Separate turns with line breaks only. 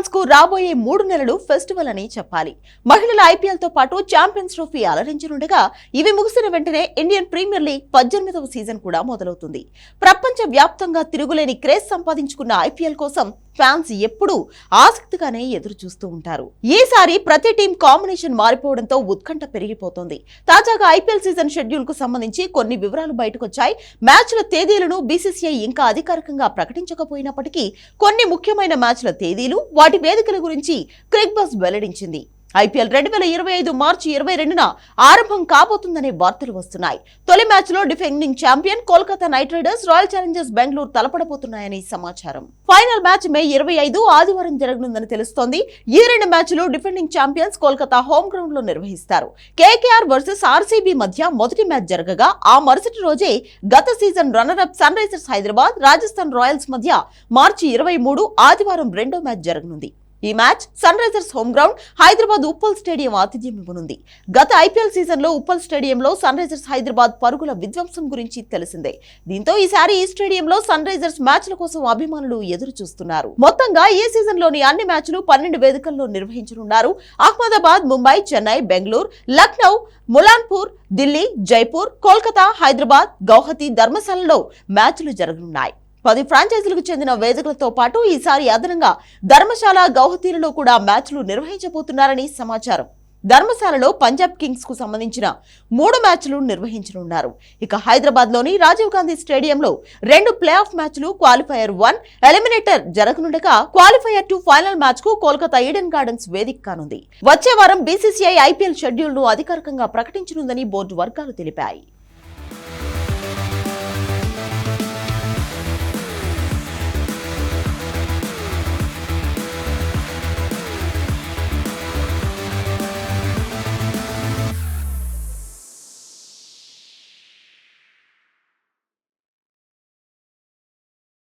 ఫ్యాన్స్కు రాబోయే మూడు నెలలు ఫెస్టివల్ అని చెప్పాలి. మహిళల ఐపీఎల్తో పాటు ఛాంపియన్స్ ట్రోఫీ అలరించనుండగా ఇవి ముగిసిన వెంటనే ఇండియన్ ప్రీమియర్ లీగ్ పద్దెనిమిదవ సీజన్ కూడా మొదలవుతుంది. ప్రపంచ వ్యాప్తంగా తిరుగులేని క్రేజ్ సంపాదించుకున్న ఐపీఎల్ కోసం ఫ్యాన్స్ ఎప్పుడూ ఆసక్తిగానే ఎదురు చూస్తూ ఉంటారు. ఈసారి ప్రతి టీం కాంబినేషన్ మారిపోవడంతో ఉత్కంఠ పెరిగిపోతోంది. తాజాగా ఐపీఎల్ సీజన్ షెడ్యూల్కు సంబంధించి కొన్ని వివరాలు బయటకొచ్చాయి. మ్యాచ్ల తేదీలను బీసీసీఐ ఇంకా అధికారికంగా ప్రకటించకపోయినప్పటికీ కొన్ని ముఖ్యమైన మ్యాచ్ల తేదీలు వాటి వేదికల గురించి క్రిక్ బస్ వెల్లడించింది. ఐపీఎల్ రెండు వేల ఇరవై ఐదు మార్చి ఇరవై రెండున ఆరంభం కాబోతుందనే వార్తలు వస్తున్నాయి. తొలి మ్యాచ్లో defending champion Kolkata Knight Riders Royal Challengers Bengaluru తలపడబోతున్నాయని సమాచారం. ఫైనల్ మ్యాచ్ మే ఇరవై ఐదు ఆదివారం జరగనుందని తెలుస్తోంది. ఈ రెండు మ్యాచ్లు డిఫెండింగ్ ఛాంపియన్స్ కోల్కతా హోమ్ గ్రౌండ్లో నిర్వహిస్తారు. కేకేఆర్ వర్సెస్ ఆర్సీబీ మధ్య మొదటి మ్యాచ్ జరగగా ఆ మరుసటి రోజే గత season runner up Sunrisers Hyderabad Rajasthan Royals మధ్య మార్చి ఇరవై మూడు ఆదివారం రెండో మ్యాచ్ జరగనుంది. ఈ match Sunrisers home ground Hyderabad Uppal stadium ఆతిథ్యం ఇవ్వనుంది. గత ఐపీఎల్ సీజన్లో ఉప్పల్ స్టేడియంలో సన్ రైజర్స్ హైదరాబాద్ పరుగుల విధ్వంసం గురించి తెలిసిందే. దీంతో ఈసారి ఈ స్టేడియంలో సన్ రైజర్స్ మ్యాచ్ల కోసం అభిమానులు ఎదురు చూస్తున్నారు మొత్తంగా ఈ సీజన్లోని అన్ని మ్యాచ్లు పన్నెండు వేదికల్లో నిర్వహించనున్నారు. అహ్మదాబాద్ ముంబై చెన్నై బెంగళూరు లక్నౌ ములాన్పూర్ ఢిల్లీ జైపూర్ కోల్కతా హైదరాబాద్ గౌహతి ధర్మశాలలో మ్యాచ్లు జరగనున్నాయి. పది ఫ్రాంచైజీలకు చెందిన వేదికలతో పాటు ఈసారి అదనంగా ధర్మశాల గౌహతీలలో కూడా మ్యాచ్లు నిర్వహించబోతున్నారని సమాచారం. ధర్మశాలలో పంజాబ్ కింగ్స్కు సంబంధించిన మూడు మ్యాచ్లు నిర్వహించనున్నారు. ఇక హైదరాబాద్లోని రాజీవ్ గాంధీ స్టేడియంలో రెండు ప్లే ఆఫ్ మ్యాచ్లు క్వాలిఫైయర్ వన్ ఎలిమినేటర్ జరగనుండగా క్వాలిఫైయర్ టూ ఫైనల్ మ్యాచ్కు కోల్కతా ఈడెన్ గార్డెన్స్ వేదిక కానుంది. వచ్చే వారం బీసీసీఐ ఐపీఎల్ షెడ్యూల్ను అధికారికంగా ప్రకటించనుందని బోర్డు వర్గాలు తెలిపాయి.